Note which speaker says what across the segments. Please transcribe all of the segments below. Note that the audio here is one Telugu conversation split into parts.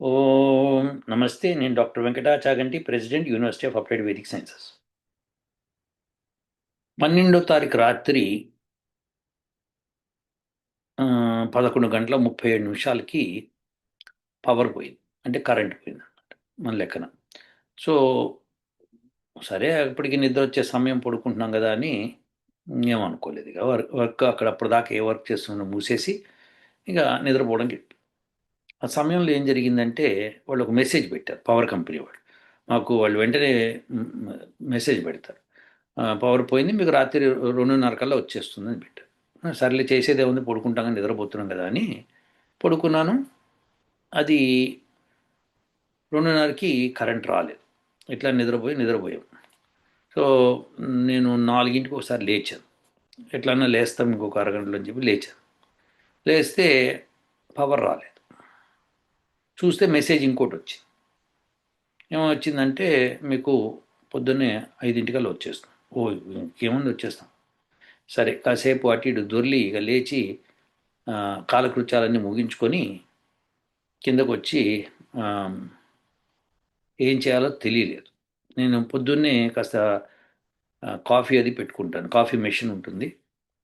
Speaker 1: ఓం నమస్తే నేను doctor Venkata Chaganti president university of applied Vedic sciences. పన్నెండో తారీఖు రాత్రి పదకొండు గంటల ముప్పై ఏడు నిమిషాలకి పవర్ పోయింది. అంటే కరెంట్ పోయింది అనమాట మన లెక్కన. సో సరే అప్పటికి నిద్ర వచ్చే సమయం పడుకుంటున్నాం కదా అని ఏమనుకోలేదు ఇక. వర్క్ వర్క్ అక్కడ అప్పటిదాకా ఏ వర్క్ చేస్తున్నా మూసేసి ఇక నిద్రపోవడం చెప్పి ఆ సమయంలో ఏం జరిగిందంటే వాళ్ళు ఒక మెసేజ్ పెట్టారు పవర్ కంపెనీ వాళ్ళు. మాకు వాళ్ళు వెంటనే మెసేజ్ పెడతారు. పవర్ పోయింది మీకు రాత్రి రెండున్నర కల్లా వచ్చేస్తుందని పెట్టారు. సర్లే చేసేదే ఉంది పడుకుంటాం కానీ నిద్రపోతున్నాం కదా అని పడుకున్నాను. అది రెండున్నరకి కరెంట్ రాలేదు. ఇట్లా నిద్రపోయి నిద్రపోయాం. సో నేను నాలుగింటికి ఒకసారి లేచాను. ఎట్లన్నా లేస్తాం ఇంకొక అరగంటలో అని చెప్పి లేచాను. లేస్తే పవర్ రాలేదు. చూస్తే మెసేజ్ ఇంకోటి వచ్చింది. ఏమొచ్చిందంటే మీకు పొద్దున్నే ఐదింటికల్లా వచ్చేస్తాం. ఓ ఇంకేముంది వచ్చేస్తాం. సరే కాసేపు అటు ఇటు దొర్లి ఇక లేచి కాలకృత్యాలన్నీ ముగించుకొని కిందకు వచ్చి ఏం చేయాలో తెలియలేదు. నేను పొద్దున్నే కాస్త కాఫీ అది పెట్టుకుంటాను. కాఫీ మెషిన్ ఉంటుంది.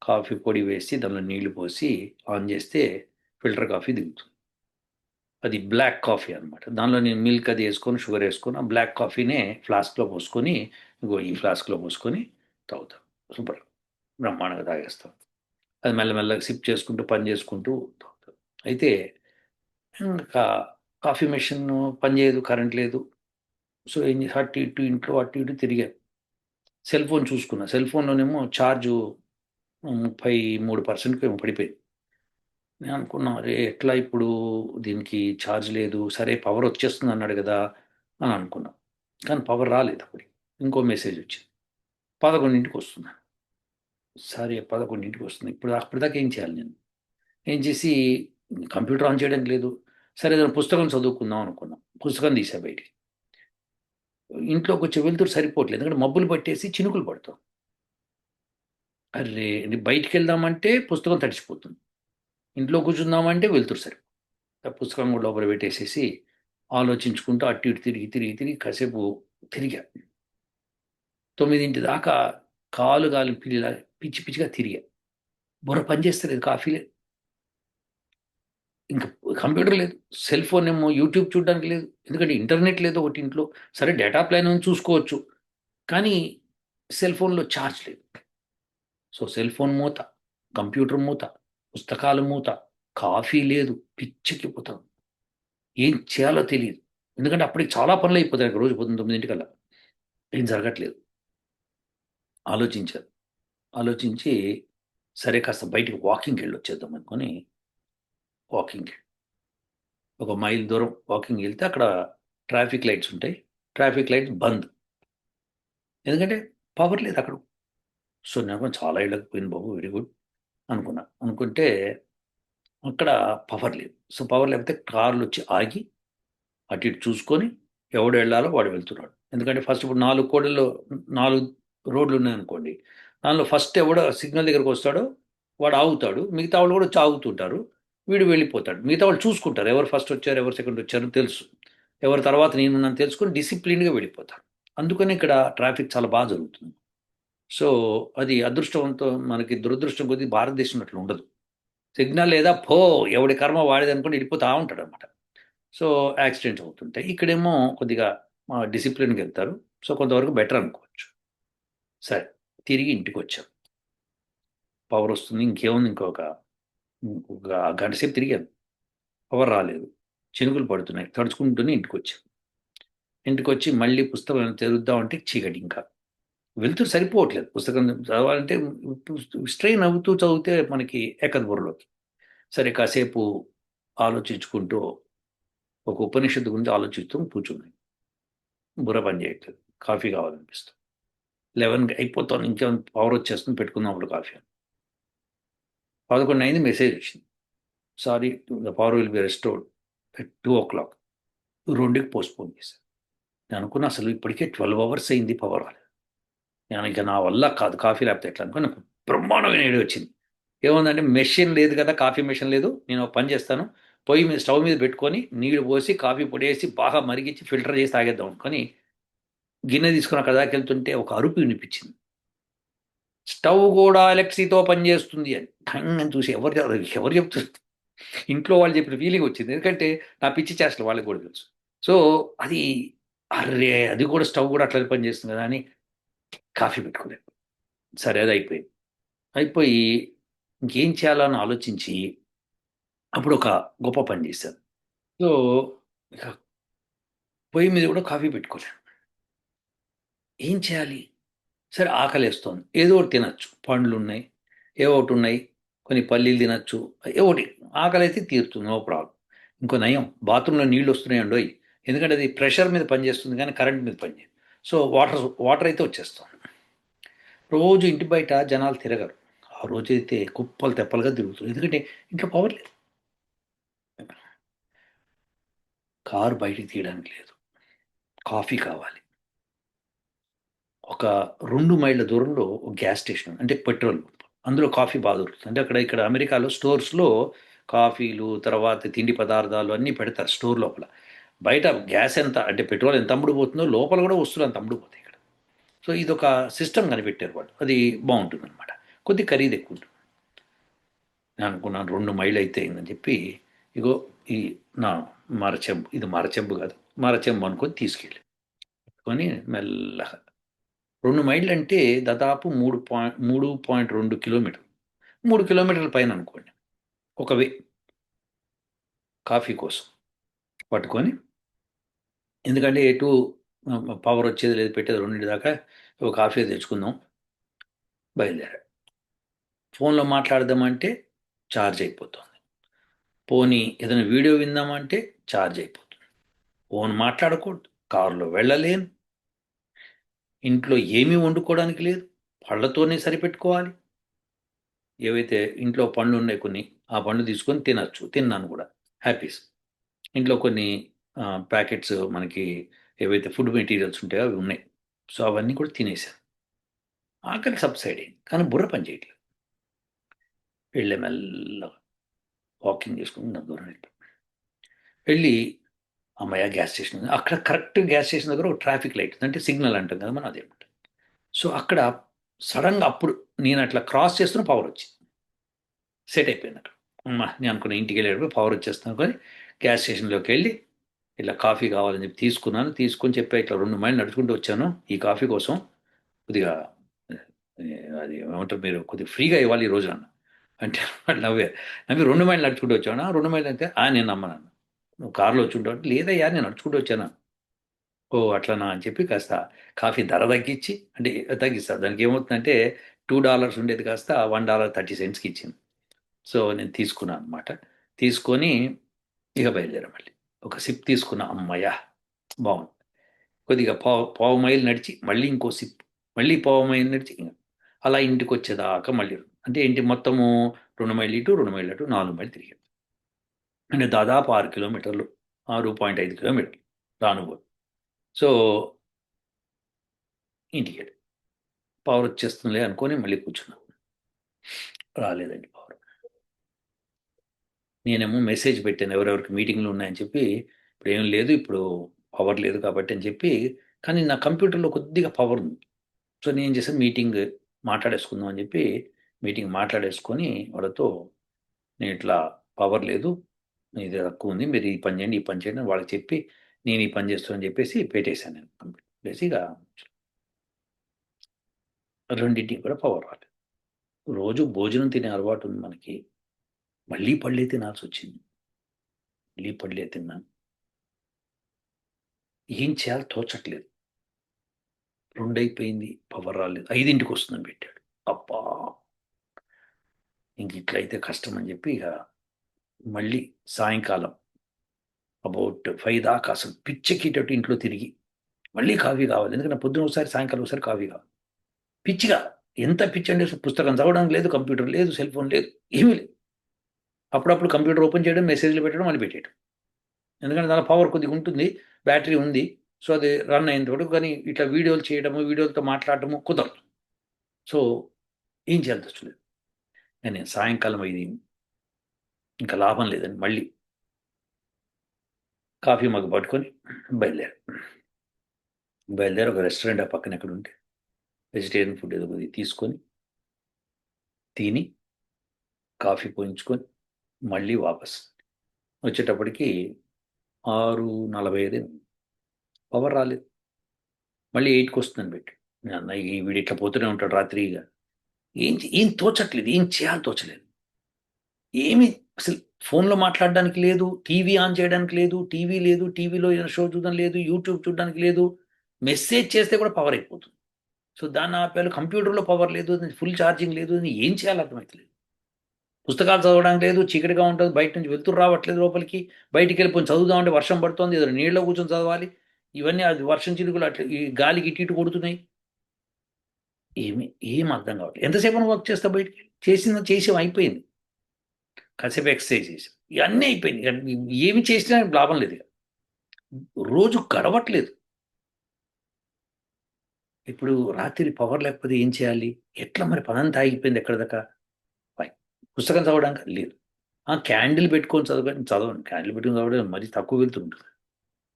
Speaker 1: కాఫీ పొడి వేసి దానిలో నీళ్ళు పోసి ఆన్ చేస్తే ఫిల్టర్ కాఫీ దిగుతుంది. అది బ్లాక్ కాఫీ అనమాట దానిలో నేను మిల్క్ అది వేసుకొని షుగర్ వేసుకొని ఆ బ్లాక్ కాఫీనే ఫ్లాస్క్లో పోసుకొని ఇంకో ఈ ఫ్లాస్క్లో పోసుకొని తాగుతాం. సూపర్ బ్రహ్మాండంగా తాగేస్తాం. అది మెల్లమెల్లగా సిప్ చేసుకుంటూ పని చేసుకుంటూ తాగుతాం. అయితే ఇంకా కాఫీ మెషిన్ పని చేయదు కరెంట్ లేదు. సో ఏం చేసి అటు ఇటు ఇంట్లో అటు ఇటు తిరిగాను సెల్ ఫోన్ చూసుకున్నా. సెల్ ఫోన్లోనేమో ఛార్జు ముప్పై మూడు పర్సెంట్కి ఏమో పడిపోయింది. నేను అనుకున్నా అరే ఎట్లా ఇప్పుడు దీనికి ఛార్జ్ లేదు? సరే పవర్ వచ్చేస్తుంది అన్నాడు కదా అని అనుకున్నా. కానీ పవర్ రాలేదు అప్పుడు ఇంకో మెసేజ్ వచ్చింది. పదకొండింటికి వస్తుంది సరే పదకొండింటికి వస్తుంది ఇప్పుడు అప్పటిదాకా ఏం చేయాలి నేను? ఏం చేసి కంప్యూటర్ ఆన్ చేయడానికి లేదు. సరే ఏదైనా పుస్తకం చదువుకుందాం అనుకున్నాం. పుస్తకం తీసా బయటికి. ఇంట్లోకి వచ్చి వెళ్తురు సరిపోవట్లేదు. ఎందుకంటే మబ్బులు పట్టేసి చినుకులు పడతాం. అరే బయటికి వెళ్దామంటే పుస్తకం తడిచిపోతుంది ఇంట్లో కూర్చుందామంటే వెళ్తురు సరే. పుస్తకం కూడా లోపల పెట్టేసేసి ఆలోచించుకుంటూ అటు ఇటు తిరిగి తిరిగి తిరిగి కాసేపు తిరిగా. తొమ్మిదింటి దాకా కాలు గాలి పిల్లిలా పిచ్చి పిచ్చిగా తిరిగా. బుర్ర పనిచేస్తలేదు కాఫీ లేదు. ఇంకా కంప్యూటర్ లేదు సెల్ ఫోన్ ఏమో యూట్యూబ్ చూడడానికి లేదు. ఎందుకంటే ఇంటర్నెట్ లేదు ఒకటి ఇంట్లో. సరే డేటా ప్లాన్ అని చూసుకోవచ్చు. కానీ సెల్ ఫోన్లో ఛార్జ్ లేదు. సో సెల్ ఫోన్ మూత కంప్యూటర్ మూత పుస్తకాల మూత కాఫీ లేదు పిచ్చికి పోతాం. ఏం చేయాలో తెలియదు ఎందుకంటే అప్పటికి చాలా పనులు అయిపోతాయి నాకు రోజు పొద్దున్న తొమ్మిదింటికల్లా. ఏం జరగట్లేదు. ఆలోచించారు. ఆలోచించి సరే కాస్త బయటికి వాకింగ్కి వెళ్ళి వచ్చేద్దాం అనుకొని వాకింగ్ ఒక మైల్ దూరం వాకింగ్ వెళ్తే అక్కడ ట్రాఫిక్ లైట్స్ ఉంటాయి. Traffic lights bandh. ఎందుకంటే పవర్ లేదు అక్కడ. సో నేను చాలా ఇళ్ళకి పోయింది బాబు. Very good. అనుకున్నా. అనుకుంటే అక్కడ పవర్ లేదు. సో పవర్ లేకపోతే కార్లు వచ్చి ఆగి అటు ఇటు చూసుకొని ఎవడు వెళ్ళాలో వాడు వెళ్తున్నాడు. ఎందుకంటే ఫస్ట్ ఇప్పుడు నాలుగు కోడల్లో నాలుగు రోడ్లు ఉన్నాయనుకోండి దానిలో ఫస్ట్ ఎవడో సిగ్నల్ దగ్గరకు వస్తాడో వాడు ఆగుతాడు. మిగతా వాళ్ళు కూడా వచ్చి ఆగుతుంటారు వీడు వెళ్ళిపోతాడు. మిగతా వాళ్ళు చూసుకుంటారు. ఎవరు ఫస్ట్ వచ్చారు ఎవరు సెకండ్ వచ్చారు తెలుసు. ఎవరి తర్వాత నేను నన్ను తెలుసుకొని డిసిప్లిన్గా వెళ్ళిపోతారు. అందుకని ఇక్కడ ట్రాఫిక్ చాలా బాగా జరుగుతుంది. సో అది అదృష్టవంతో మనకి దురదృష్టం కొద్ది భారతదేశం అట్లా ఉండదు. సిగ్నల్ లేదా పో ఎవడి కర్మ వాడేది అనుకుని వెళ్ళిపోతా ఉంటాడు అనమాట సో యాక్సిడెంట్స్ అవుతుంటాయి ఇక్కడేమో కొద్దిగా డిసిప్లిన్కి వెళ్తారు. సో కొంతవరకు బెటర్ అనుకోవచ్చు. సరే తిరిగి ఇంటికి వచ్చాం పవర్ వస్తుంది ఇంకేముంది ఇంకొక ఒక గంట సేపు తిరిగాను పవర్ రాలేదు. చినుకులు పడుతున్నాయి. తడుచుకుంటూనే ఇంటికి వచ్చాం ఇంటికి వచ్చి మళ్ళీ పుస్తకం తెరుద్దామంటే చీకటి ఇంకా వెళ్తూ సరిపోవట్లేదు. పుస్తకం చదవాలంటే స్ట్రెయిన్ అవుతూ చదివితే మనకి ఎక్కదు బుర్రలోకి సరే కాసేపు ఆలోచించుకుంటూ ఒక ఉపనిషత్తు గురించి ఆలోచిస్తూ కూర్చున్నాయి. బుర్ర పని చేయట్లేదు. కాఫీ కావాలనిపిస్తుంది. లెవెన్ అయిపోతాను ఇంకేమైనా పవర్ వచ్చేస్తుంది పెట్టుకుందాం అప్పుడు కాఫీ అని. పదకొండు అయింది మెసేజ్ వచ్చింది. Sorry the power will be restored two o'clock. రెండుకి పోస్ట్పోన్ చేశాను నేను అనుకున్నా అసలు ఇప్పటికే ట్వెల్వ్ అవర్స్ అయింది పవర్ రాలేదు. నేను ఇక నా వల్ల కాదు. కాఫీ లేకపోతే ఎట్లా అనుకుని నాకు బ్రహ్మాండమైన ఏడు వచ్చింది. ఏముందంటే మెషిన్ లేదు కదా కాఫీ మెషిన్ లేదు. నేను ఒక పని చేస్తాను. పొయ్యి మీద స్టవ్ మీద పెట్టుకొని నీళ్ళు పోసి కాఫీ పొడి వేసి బాగా మరిగించి ఫిల్టర్ చేసి తాగేద్దాం అనుకొని గిన్నె తీసుకుని అక్కడ దాకా వెళ్తుంటే ఒక అరుపు వినిపించింది. స్టవ్ కూడా ఎలక్ట్రిసిటీతో పనిచేస్తుంది అని. ఠంగ్ చూసి ఎవరు ఎవరు చెప్తుంది ఇంట్లో వాళ్ళు చెప్పిన ఫీలింగ్ వచ్చింది. ఎందుకంటే నా పిచ్చి చేష్టలు వాళ్ళకి కూడా తెలుసు. సో అది అరే అది కూడా స్టవ్ కూడా అట్లా పనిచేస్తుంది కదా అని కాఫీ పెట్టుకోలేదు సరే అది అయిపోయింది అయిపోయి ఇంకేం చేయాలని ఆలోచించి అప్పుడు ఒక గొప్ప పని చేశాను. సో ఇక పొయ్యి మీద కూడా కాఫీ పెట్టుకోలేను ఏం చేయాలి? సరే ఆకలేస్తోంది. ఏదో ఒకటి తినచ్చు. పండ్లు ఉన్నాయి ఏవో ఒకటి ఉన్నాయి. కొన్ని పల్లీలు తినచ్చు. ఏవో ఒకటి. ఆకలి అయితే తీరుతుంది నో ప్రాబ్లం. ఇంకో నయం. బాత్రూంలో నీళ్ళు వస్తున్నాయండి ఎందుకంటే అది ప్రెషర్ మీద పనిచేస్తుంది కానీ కరెంట్ మీద పనిచేయదు. సో వాటర్ వాటర్ అయితే వచ్చేస్తుంది రోజు ఇంటి బయట జనాలు తిరగరు. ఆ రోజైతే కుప్పలు తెప్పలుగా తిరుగుతుంది. ఎందుకంటే ఇంట్లో పవర్ లేదు. కారు బయటికి తీయడానికి లేదు. కాఫీ కావాలి. ఒక రెండు మైళ్ళ దూరంలో ఒక గ్యాస్ స్టేషన్ అంటే పెట్రోల్ అందులో కాఫీ బాగా దొరుకుతుంది. అంటే అక్కడ ఇక్కడ అమెరికాలో స్టోర్స్లో కాఫీలు తర్వాత తిండి పదార్థాలు అన్నీ పెడతారు స్టోర్ లోపల. బయట గ్యాస్ ఎంత అంటే పెట్రోల్ ఎంత అమ్ముడుపోతుందో లోపల కూడా వస్తువులు అంత అమ్ముడుపోతాయి ఇక్కడ. సో ఇది ఒక సిస్టమ్ కనిపెట్టారు వాళ్ళు. అది బాగుంటుంది అనమాట కొద్ది ఖరీదు ఎక్కువ ఉంటుంది. నేను అనుకున్నాను రెండు మైళ్ళు అయితే అయిందని చెప్పి ఇగో ఈ నా మరచెంబు ఇది మరచెంబు కాదు మరచెంబు అనుకొని తీసుకెళ్ళి. కొని మెల్లగా. రెండు మైళ్ళు అంటే దాదాపు మూడు పాయింట్ మూడు పాయింట్ రెండు కిలోమీటర్లు మూడు కిలోమీటర్ల పైన అనుకోండి. ఒక వే కాఫీ కోసం. పట్టుకొని. ఎందుకంటే ఎటు పవర్ వచ్చేది లేదు పెట్టేది రెండింటి దాకా ఒక కాఫీ తెచ్చుకుందాం. బయలుదేరా ఫోన్లో మాట్లాడదామంటే ఛార్జ్ అయిపోతుంది. పోనీ ఏదైనా వీడియో విందామంటే ఛార్జ్ అయిపోతుంది. ఫోన్ మాట్లాడకూడదు. కారులో వెళ్ళలేను. ఇంట్లో ఏమీ వండుకోవడానికి లేదు. పళ్ళతోనే సరిపెట్టుకోవాలి. ఏవైతే ఇంట్లో పండ్లు ఉన్నాయి కొన్ని ఆ పండ్లు తీసుకొని తినచ్చు. తిన్నాను కూడా. హ్యాపీస్. ఇంట్లో కొన్ని ప్యాకెట్స్ మనకి ఏవైతే ఫుడ్ మెటీరియల్స్ ఉంటాయో అవి ఉన్నాయి. సో అవన్నీ కూడా తినేసాను ఆకలి సబ్సైడ్ అయింది. కానీ బుర్ర పని చేయట్లేదు. వెళ్ళే మెల్లగా వాకింగ్ చేసుకుని నా దూరం వెళ్ళి వెళ్ళి అమ్మయ్య గ్యాస్ స్టేషన్ అక్కడ కరెక్ట్ గ్యాస్ స్టేషన్ దగ్గర ఒక ట్రాఫిక్ లైట్ అంటే సిగ్నల్ అంటాం కదా మనం అదేమంటాం. సో అక్కడ సడన్గా అప్పుడు నేను అట్లా క్రాస్ చేస్తున్న పవర్ వచ్చింది. సెట్ అయిపోయింది అక్కడ. నేను అనుకున్న ఇంటికి వెళ్ళేటప్పుడు పవర్ వచ్చేస్తాను కానీ గ్యాస్ స్టేషన్లోకి వెళ్ళి ఇలా కాఫీ కావాలని చెప్పి తీసుకున్నాను తీసుకొని చెప్పి ఇట్లా రెండు మైళ్ళు నడుచుకుంటూ వచ్చాను ఈ కాఫీ కోసం కొద్దిగా అది ఏమంటారు మీరు కొద్దిగా ఫ్రీగా ఇవ్వాలి ఈ రోజు అన్న. అంటే వాళ్ళు నవ్వే నవ్వి రెండు మైళ్ళు నడుచుకుంటూ వచ్చాను. రెండు మైళ్ళు అంటే ఆ నేను నమ్మను నువ్వు కారులో వచ్చి ఉంటావు లేదయ్యా నేను నడుచుకుంటూ వచ్చాను ఓ అట్లనా అని చెప్పి కాస్త కాఫీ ధర తగ్గించి అంటే తగ్గిస్తా దానికి ఏమవుతుందంటే టూ డాలర్స్ ఉండేది కాస్త వన్ డాలర్ థర్టీ సెంట్స్కి ఇచ్చింది. సో నేను తీసుకున్నాను అనమాట తీసుకొని ఇక బయలుదేరా మళ్ళీ. ఒక సిప్ తీసుకున్న అమ్మయ్య బాగుంది. కొద్దిగా పావు పావు మైల్ నడిచి మళ్ళీ ఇంకో సిప్ మళ్ళీ పావు మైల్ నడిచి అలా ఇంటికి వచ్చేదాకా మళ్ళీ అంటే ఇంటి మొత్తము రెండు మైళ్ళు ఇటు రెండు మైళ్ళు అటు నాలుగు మైళ్ళు తిరిగాను అంటే దాదాపు ఆరు కిలోమీటర్లు ఆరు పాయింట్ ఐదు కిలోమీటర్లు రానుగోడు సో ఇంటికి పవర్ వచ్చేస్తుందిలే అనుకొని మళ్ళీ కూర్చున్నాం. రాలేదండి పవర్ నేనేమో మెసేజ్ పెట్టాను ఎవరెవరికి మీటింగ్లు ఉన్నాయని చెప్పి ఇప్పుడు ఏం లేదు ఇప్పుడు పవర్ లేదు కాబట్టి అని చెప్పి కానీ నా కంప్యూటర్లో కొద్దిగా పవర్ ఉంది. సో నేను ఏం మీటింగ్ మాట్లాడేసుకుందాం అని చెప్పి మీటింగ్ మాట్లాడేసుకొని వాళ్ళతో నేను ఇట్లా పవర్ లేదు ఇది తక్కువ ఉంది మీరు ఈ పని చేయండి ఈ పని చేయండి వాళ్ళకి చెప్పి నేను ఈ పని చేస్తానని చెప్పేసి పెట్టేశాను నేను కంప్యూటర్. ఇక రెండింటికి కూడా పవర్ రాలేదు. రోజు భోజనం తినే అలవాటు ఉంది మనకి. మళ్ళీ పళ్ళే తినాల్సి వచ్చింది మళ్ళీ పళ్ళే తిన్నాను ఏం చేయాలో తోచట్లేదు. రెండైపోయింది పవర్ రాలేదు. ఐదింటికి వస్తుందని పెట్టాడు. అబ్బా! ఇంక ఇట్లయితే కష్టం అని చెప్పి ఇక మళ్ళీ సాయంకాలం అబౌట్ ఫైవ్ దాకా అసలు పిచ్చెక్కేటట్టు ఇంట్లో తిరిగి మళ్ళీ కాఫీ కావాలి. ఎందుకంటే పొద్దున ఒకసారి సాయంకాలం ఒకసారి కాఫీ కావాలి. పిచ్చిగా. ఎంత పిచ్చి అంటే పుస్తకం చదవడం లేదు కంప్యూటర్ లేదు సెల్ ఫోన్ లేదు ఏమీ లేదు. అప్పుడప్పుడు కంప్యూటర్ ఓపెన్ చేయడం మెసేజ్లు పెట్టడం అని పెట్టేయడం ఎందుకంటే దాని పవర్ కొద్దిగా ఉంటుంది బ్యాటరీ ఉంది సో అది రన్ అయిన వరకు కానీ ఇట్లా వీడియోలు చేయడము వీడియోలతో మాట్లాడటము కుదరదు. సో ఏం చేయాల్సి వస్తుంది నేను సాయంకాలం అయింది. ఇంకా లాభం లేదని మళ్ళీ. కాఫీ మగ్గు పట్టుకొని బయలుదేరు. బయలుదేరి ఒక రెస్టారెంట్ ఆ పక్కన ఎక్కడ ఉంటే వెజిటేరియన్ ఫుడ్ ఏదో కొద్దిగా తీసుకొని తిని కాఫీ పోయించుకొని మళ్ళీ వాపస్. వచ్చేటప్పటికి ఆరు నలభై ఐదు పవర్ రాలేదు. మళ్ళీ ఎయిట్కి వస్తుందని పెట్టి నేను అన్న ఈ వీడు ఇట్లా పోతూనే ఉంటాడు రాత్రి ఇక ఏం ఏం తోచట్లేదు ఏం చేయాలి తోచలేదు. ఏమి అసలు ఫోన్లో మాట్లాడడానికి లేదు టీవీ ఆన్ చేయడానికి లేదు టీవీ లేదు టీవీలో ఏదైనా షో చూడడం లేదు యూట్యూబ్ చూడడానికి లేదు. మెసేజ్ చేస్తే కూడా పవర్ అయిపోతుంది. సో దాన్ని ఆపేయాలి కంప్యూటర్లో పవర్ లేదు ఫుల్ ఛార్జింగ్ లేదు ఏం చేయాలి అర్థమవుతలేదు పుస్తకాలు చదవడం లేదు చీకటిగా ఉంటుంది బయట నుంచి వెళ్తురు రావట్లేదు లోపలికి బయటికి వెళ్ళిపోయి చదువుదామంటే వర్షం పడుతుంది ఏదో నీళ్ళలో కూర్చొని చదవాలి. ఇవన్నీ అది వర్షం చినుకులు అట్లా ఈ గాలికి ఇటు ఇటు కొడుతున్నాయి. ఏమి ఏం అర్థం కావట్లేదు. ఎంతసేపు వర్క్ చేస్తా బయటికి? చేసిన చేసేవి? అయిపోయింది. కాసేపు ఎక్సర్సైజ్ చేసి ఇవన్నీ అయిపోయింది ఏమి చేసినా లాభం లేదు ఇక. రోజు గడవట్లేదు. ఇప్పుడు రాత్రి పవర్ లేకపోతే ఏం చేయాలి? ఎట్లా మరి పనంతా ఆగిపోయింది ఎక్కడ దాకా పుస్తకం చదవడానికి లేదు. ఆ క్యాండిల్ పెట్టుకొని చదవని. చదవండి క్యాండిల్ పెట్టుకొని చదవడం మరీ తక్కువ వెళ్తుంటుంది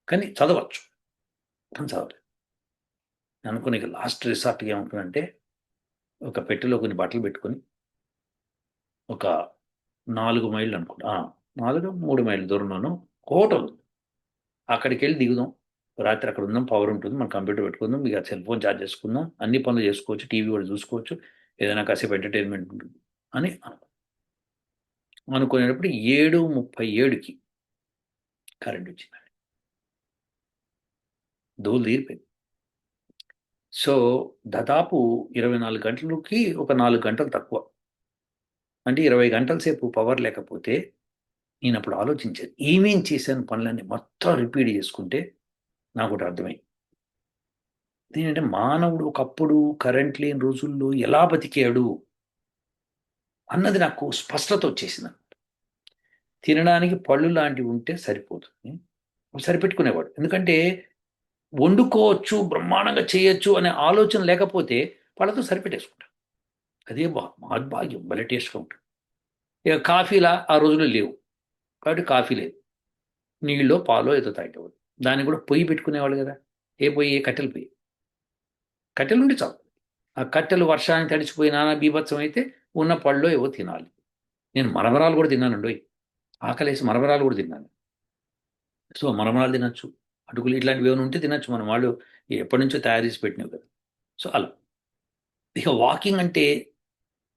Speaker 1: కానీ చదవచ్చు. కానీ చదవలేదు. అనుకుని లాస్ట్ రిసార్ట్గా ఏమనుకున్నానంటే ఒక పెట్టెలో కొన్ని బట్టలు పెట్టుకొని ఒక నాలుగు మైళ్ళు అనుకుంటా. నాలుగు మూడు మైళ్ళ దూరంలోనూ హోటల్ అక్కడికి వెళ్ళి దిగుదాం. రాత్రి అక్కడ ఉందాం పవర్ ఉంటుంది. మనం కంప్యూటర్ పెట్టుకుందాం మీకు సెల్ ఫోన్ ఛార్జ్ చేసుకుందాం. అన్ని పనులు చేసుకోవచ్చు టీవీ కూడా చూసుకోవచ్చు. ఏదైనా కాసేపు ఎంటర్టైన్మెంట్ ఉంటుంది అని అనుకుంటాం అనుకునేటప్పుడు ఏడు ముప్పై ఏడుకి కరెంట్ వచ్చిందండి. దోలు తీరిపోయింది. సో దాదాపు ఇరవై నాలుగు గంటలకి ఒక నాలుగు గంటలు తక్కువ. అంటే ఇరవై గంటల సేపు పవర్ లేకపోతే నేను అప్పుడు ఆలోచించాను. ఏమేం చేశాను పనులన్నీ మొత్తం రిపీట్ చేసుకుంటే నాకు ఒకటి అర్థమైంది. ఏంటంటే మానవుడు ఒకప్పుడు కరెంట్ లేని రోజుల్లో ఎలా బతికాడు? అన్నది నాకు స్పష్టత వచ్చేసింది. తినడానికి పళ్ళు లాంటివి ఉంటే సరిపోతుంది సరిపెట్టుకునేవాడు. ఎందుకంటే వండుకోవచ్చు బ్రహ్మాండంగా చేయొచ్చు అనే ఆలోచన లేకపోతే వాళ్ళతో సరిపెట్టేసుకుంటాం. అదే బా మహద్భాగ్యం భలే టేస్ట్గా ఉంటుంది. ఇక కాఫీలా ఆ రోజుల్లో లేవు. కాబట్టి కాఫీ లేదు. నీళ్ళో పాలో ఏదో తాగేవాడు. దాన్ని కూడా పొయ్యి పెట్టుకునేవాళ్ళు కదా. ఏ పొయ్యి? ఏ కట్టెలు పొయ్యి? కట్టెలు ఉండి చాలు. ఆ కట్టెలు వర్షానికి తడిచిపోయి నానా బీభత్సం అయితే ఉన్న పళ్ళు ఏవో తినాలి. నేను మరమరాలు కూడా తిన్నానండి ఆకలేసి మరమరాలు కూడా తిన్నాను. సో మరమరాలు తినచ్చు. అటుకులు ఇట్లాంటివి ఏమైనా ఉంటే తినచ్చు. మనం వాళ్ళు ఎప్పటి నుంచో తయారు చేసి పెట్టినవి కదా. సో అలా. ఇక వాకింగ్ అంటే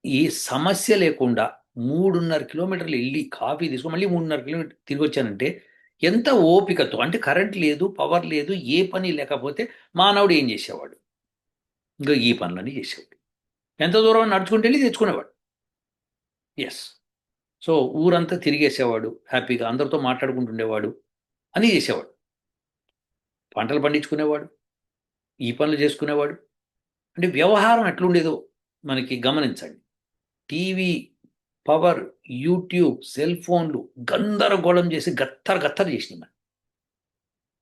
Speaker 1: ఈ సమస్య లేకుండా మూడున్నర కిలోమీటర్లు వెళ్ళి కాఫీ తీసుకొని మళ్ళీ మూడున్నర కిలోమీటర్ తిరిగి వచ్చానంటే ఎంత ఓపికతో అంటే కరెంట్ లేదు పవర్ లేదు ఏ పని లేకపోతే మానవుడు ఏం చేసేవాడు? ఇంకా ఈ పనులన్నీ చేసేవాడు. ఎంత దూరం నడుచుకుంటే వెళ్ళి తెచ్చుకునేవాడు. ఎస్ సో ఊరంతా తిరిగేసేవాడు హ్యాపీగా అందరితో మాట్లాడుకుంటుండేవాడు అని చేసేవాడు. పంటలు పండించుకునేవాడు ఈ పనులు చేసుకునేవాడు. అంటే వ్యవహారం ఎట్లుండేదో మనకి గమనించండి. టీవీ పవర్ యూట్యూబ్ సెల్ ఫోన్లు గందరగోళం చేసి గత్తర గత్తర చేసినాయి మనం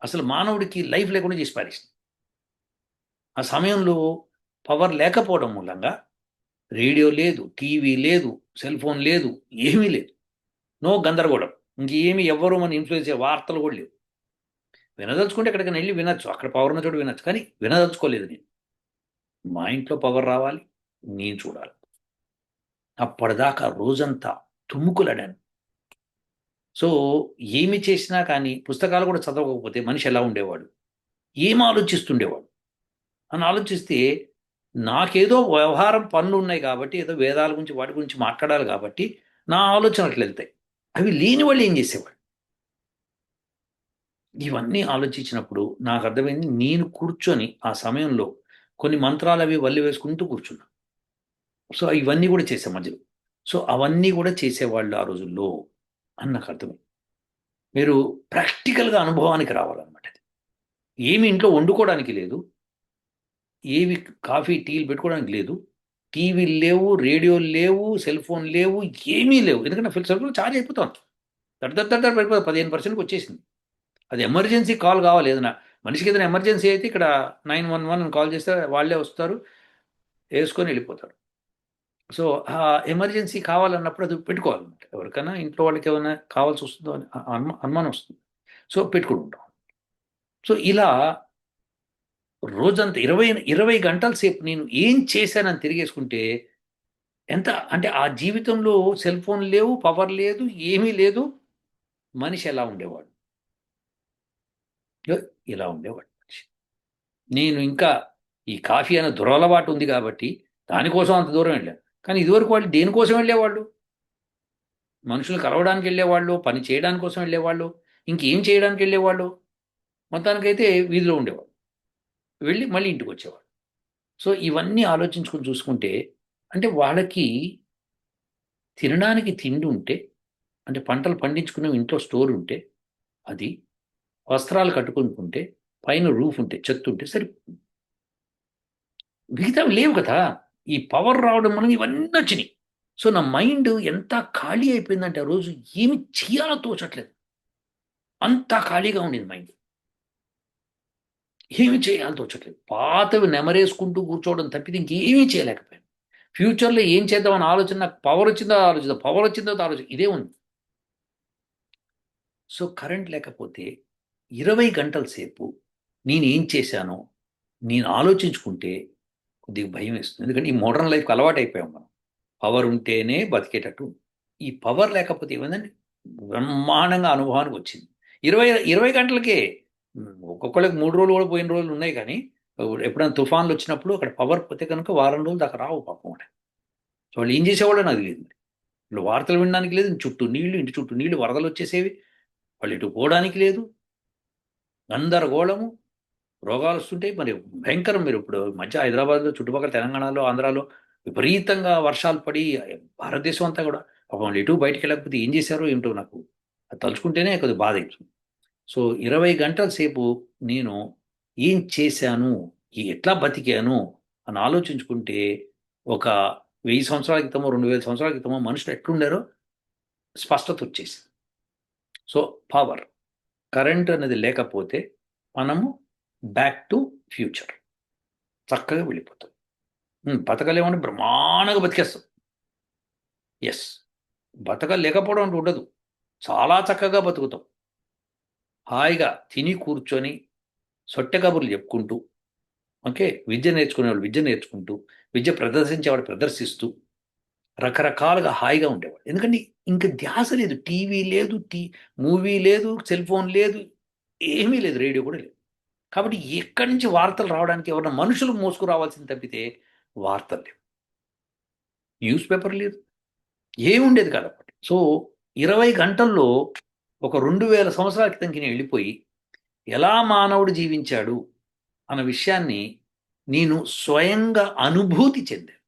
Speaker 1: అసలు మానవుడికి లైఫ్ లేకుండా చేసి పారేసింది ఆ సమయంలో పవర్ లేకపోవడం మూలంగా రేడియో లేదు టీవీ లేదు సెల్ ఫోన్ లేదు ఏమీ లేదు. నో గందరగోళం. ఇంకేమి ఎవ్వరూ మన ఇన్ఫ్లుయెన్స్ చేసే వార్తలు కూడా లేవు. వినదలుచుకుంటే ఎక్కడికైనా వెళ్ళి వినొచ్చు. అక్కడ పవర్ ఉన్న చోటు వినొచ్చు. కానీ వినదలుచుకోలేదు నేను. మా ఇంట్లో పవర్ రావాలి నేను చూడాలి. అప్పటిదాకా రోజంతా తుమ్ముకులాడాను. సో ఏమి చేసినా కానీ పుస్తకాలు కూడా చదవకపోతే మనిషి ఎలా ఉండేవాడు? ఏం ఆలోచిస్తుండేవాడు? అని ఆలోచిస్తే నాకేదో వ్యవహారం పనులు ఉన్నాయి కాబట్టి ఏదో వేదాల గురించి వాటి గురించి మాట్లాడాలి కాబట్టి నా ఆలోచన వెళ్తాయి. అవి లేని వాళ్ళు ఏం చేసేవాడు ఇవన్నీ ఆలోచించినప్పుడు నాకు అర్థమైంది నేను కూర్చొని ఆ సమయంలో కొన్ని మంత్రాలు అవి వల్లి వేసుకుంటూ కూర్చున్నా. సో ఇవన్నీ కూడా చేసే మధ్యలో. సో అవన్నీ కూడా చేసేవాళ్ళు ఆ రోజుల్లో అని నాకు అర్థమైంది. మీరు ప్రాక్టికల్గా అనుభవానికి రావాలన్నమాట అది. ఏమి ఇంట్లో వండుకోవడానికి లేదు. ఏవి కాఫీ టీలు పెట్టుకోవడానికి లేదు. టీవీలు లేవు రేడియోలు లేవు సెల్ ఫోన్ లేవు ఏమీ లేవు. ఎందుకంటే సెల్ ఫోన్ చార్జ్ అయిపోతాం దడ దడ దడ పడిపోతుంది. పదిహేను పర్సెంట్కి వచ్చేసింది. అది ఎమర్జెన్సీ కాల్ కావాలి ఏదైనా. మనిషికి ఏదైనా ఎమర్జెన్సీ అయితే ఇక్కడ నైన్ వన్ వన్ కాల్ చేస్తే వాళ్ళే వస్తారు వేసుకొని వెళ్ళిపోతారు. సో ఆ ఎమర్జెన్సీ కావాలన్నప్పుడు అది పెట్టుకోవాలన్నమాట. ఎవరికైనా ఇంట్లో వాళ్ళకి ఏమైనా కావాల్సి వస్తుందో అని అనుమానం వస్తుంది. సో పెట్టుకుని ఉంటాం. సో ఇలా రోజంతా ఇరవై ఇరవై గంటల సేపు నేను ఏం చేశానని తిరిగేసుకుంటే ఎంత? అంటే ఆ జీవితంలో సెల్ ఫోన్ లేవు పవర్ లేదు ఏమీ లేదు. మనిషి ఎలా ఉండేవాడు? ఇలా ఉండేవాడు మనిషి. నేను ఇంకా ఈ కాఫీ అనే దురలవాటు ఉంది కాబట్టి దానికోసం అంత దూరం వెళ్ళాను కానీ ఇదివరకు వాళ్ళు దేనికోసం వెళ్ళేవాళ్ళు? మనుషులు కలవడానికి వెళ్ళేవాళ్ళు పని చేయడానికి కోసం వెళ్ళేవాళ్ళు ఇంకేం చేయడానికి వెళ్ళేవాళ్ళు? మొత్తానికైతే వీధిలో ఉండేవాళ్ళు. వెళ్ళి మళ్ళీ ఇంటికి వచ్చేవాడు సో ఇవన్నీ ఆలోచించుకొని చూసుకుంటే అంటే వాళ్ళకి తినడానికి తిండి ఉంటే అంటే పంటలు పండించుకునే ఇంట్లో స్టోర్ ఉంటే అది వస్త్రాలు కట్టుకుంటుంటే పైన రూఫ్ ఉంటే చెత్త ఉంటే సరిపోతుంది మిగతా లేవు కదా. ఈ పవర్ రావడం వలన ఇవన్నీ వచ్చినాయి. సో నా మైండ్ ఎంత ఖాళీ అయిపోయిందంటే ఆ రోజు ఏమి చేయాలో తోచట్లేదు. అంత ఖాళీగా ఉండేది మైండ్. ఏమి చేయాలి తోచట్లేదు. పాతవి నెమరేసుకుంటూ కూర్చోవడం తప్పితే ఇంకేమీ చేయలేకపోయాను. ఫ్యూచర్లో ఏం చేద్దామని ఆలోచన నాకు పవర్ వచ్చిందో ఆలోచన పవర్ వచ్చిందో ఆలోచన ఇదే ఉంది. సో కరెంట్ లేకపోతే ఇరవై గంటల సేపు నేను ఏం చేశానో నేను ఆలోచించుకుంటే కొద్దిగా భయం వేస్తుంది. ఎందుకంటే ఈ మోడర్న్ లైఫ్కి అలవాటు అయిపోయాం మనం. పవర్ ఉంటేనే బతికేటట్టు ఈ పవర్ లేకపోతే ఏమైందండి బ్రహ్మాండంగా అనుభవానికి వచ్చింది. ఇరవై ఇరవై గంటలకే ఒక్కొక్కళ్ళకి మూడు రోజులు కూడా పోయిన రోజులు ఉన్నాయి కానీ ఎప్పుడైనా తుఫాన్లు వచ్చినప్పుడు అక్కడ పవర్ పోతే కనుక వారం రోజులు దాకా రావు పాపం అంటే సో వాళ్ళు ఏం చేసేవాళ్ళు నాకు తెలియదు వాళ్ళు వార్తలు వినడానికి లేదు చుట్టూ నీళ్ళు ఇంటి చుట్టూ నీళ్ళు వరదలు వచ్చేసేవి. వాళ్ళు ఇటు పోవడానికి లేదు. గందరగోళము రోగాలు వస్తుంటాయి. మరి భయంకరం మీరు ఇప్పుడు మధ్య హైదరాబాద్లో చుట్టుపక్కల తెలంగాణలో ఆంధ్రాలో విపరీతంగా వర్షాలు పడి భారతదేశం అంతా కూడా. పాపం ఎటు బయటికి వెళ్ళకపోతే ఏం చేశారో ఏమిటో నాకు అది తలుచుకుంటేనే కొద్దిగా బాధ అవుతుంది సో ఇరవై గంటల సేపు నేను ఏం చేశాను? ఎట్లా బతికాను? అని ఆలోచించుకుంటే ఒక వెయ్యి సంవత్సరాల క్రితమో రెండు వేల సంవత్సరాల క్రితమో మనుషులు ఎట్లుండారో స్పష్టత వచ్చేసింది. సో పవర్ కరెంట్ అనేది లేకపోతే మనము బ్యాక్ టు ఫ్యూచర్. చక్కగా వెళ్ళిపోతాం. బతకలేమని బ్రహ్మాండంగా బతికేస్తాం. ఎస్ బతక లేకపోవడం అంటూ ఉండదు. చాలా చక్కగా బతుకుతాం. హాయిగా తిని కూర్చొని సొట్టె కబుర్లు చెప్పుకుంటూ ఓకే విద్య నేర్చుకునేవాళ్ళు విద్య నేర్చుకుంటూ విద్య ప్రదర్శించేవాడు ప్రదర్శిస్తూ రకరకాలుగా హాయిగా ఉండేవాడు ఎందుకంటే ఇంకా ధ్యాస లేదు. టీవీ లేదు టీ మూవీ లేదు సెల్ ఫోన్ లేదు ఏమీ లేదు రేడియో కూడా లేదు. కాబట్టి ఎక్కడి నుంచి వార్తలు రావడానికి ఎవరైనా మనుషులు మోసుకురావాల్సింది తప్పితే వార్తలు లేవు. న్యూస్ పేపర్ లేదు. ఏముండేది కాదు సో ఇరవై గంటల్లో ఒక రెండు వేల సంవత్సరాల క్రితంకి నేను వెళ్ళిపోయి ఎలా మానవుడు జీవించాడు అన్న విషయాన్ని నేను స్వయంగా అనుభూతి చెందాను.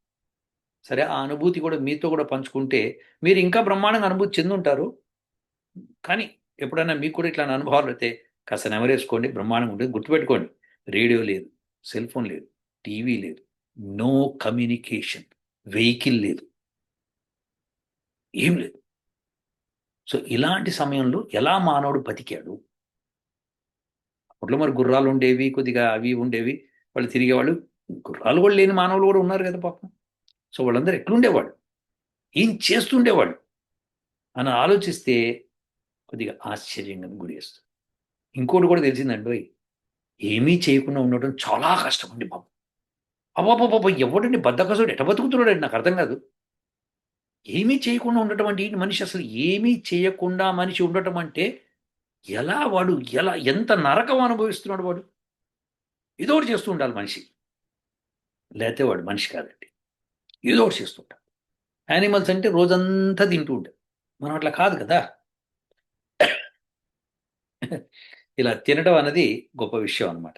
Speaker 1: సరే ఆ అనుభూతి కూడా మీతో కూడా పంచుకుంటే మీరు ఇంకా బ్రహ్మాండంగా అనుభూతి చెందుంటారు. కానీ ఎప్పుడైనా మీకు కూడా ఇట్లా అనుభవాలు అయితే కాస్త నెమరేసుకోండి బ్రహ్మాండంగా ఉంటుంది గుర్తుపెట్టుకోండి. రేడియో లేదు సెల్ ఫోన్ లేదు టీవీ లేదు నో కమ్యూనికేషన్ వెహికల్ లేదు ఏం లేదు. సో ఇలాంటి సమయంలో ఎలా మానవుడు బతికాడు? అప్పట్లో మరి గుర్రాలు ఉండేవి కొద్దిగా అవి ఉండేవి వాళ్ళు తిరిగేవాళ్ళు. గుర్రాలు కూడా లేని మానవులు కూడా ఉన్నారు కదా పాపం. సో వాళ్ళందరూ ఎట్లుండేవాళ్ళు? ఏం చేస్తుండేవాళ్ళు? అని ఆలోచిస్తే కొద్దిగా ఆశ్చర్యంగా గురి గురేస్తుంది ఇంకోటి కూడా తెలిసిందండి ఏమీ చేయకుండా ఉండటం చాలా కష్టం అండి బాబు అబ్బాబాబా ఎవడండి బద్దకసుడు ఎట బతుకుతున్నాడండి? నాకు అర్థం కాదు. ఏమీ చేయకుండా ఉండటం అంటే మనిషి అసలు ఏమీ చేయకుండా మనిషి ఉండటం అంటే ఎలా వాడు ఎలా ఎంత నరకం అనుభవిస్తున్నాడు వాడు? ఏదో ఒకటి చేస్తూ ఉండాలి మనిషి. లేకపోతే వాడు మనిషి కాదండి. ఏదో ఒకటి చేస్తుంటాడు యానిమల్స్ అంటే రోజంతా తింటూ ఉంటాడు మనం అట్లా కాదు కదా. ఇలా తినడం అనేది గొప్ప విషయం అనమాట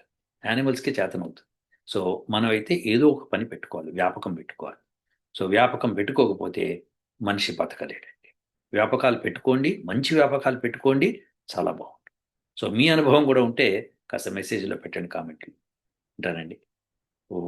Speaker 1: యానిమల్స్కే చేతనవుతుంది. సో మనం అయితే ఏదో ఒక పని పెట్టుకోవాలి. వ్యాపకం పెట్టుకోవాలి. సో వ్యాపకం పెట్టుకోకపోతే మనిషి బతకలేడండి. వ్యాపకాలు పెట్టుకోండి మంచి వ్యాపకాలు పెట్టుకోండి చాలా బాగుంటుంది. సో మీ అనుభవం కూడా ఉంటే కాస్త మెసేజ్లో పెట్టండి కామెంట్లు ఉంటానండి ఓ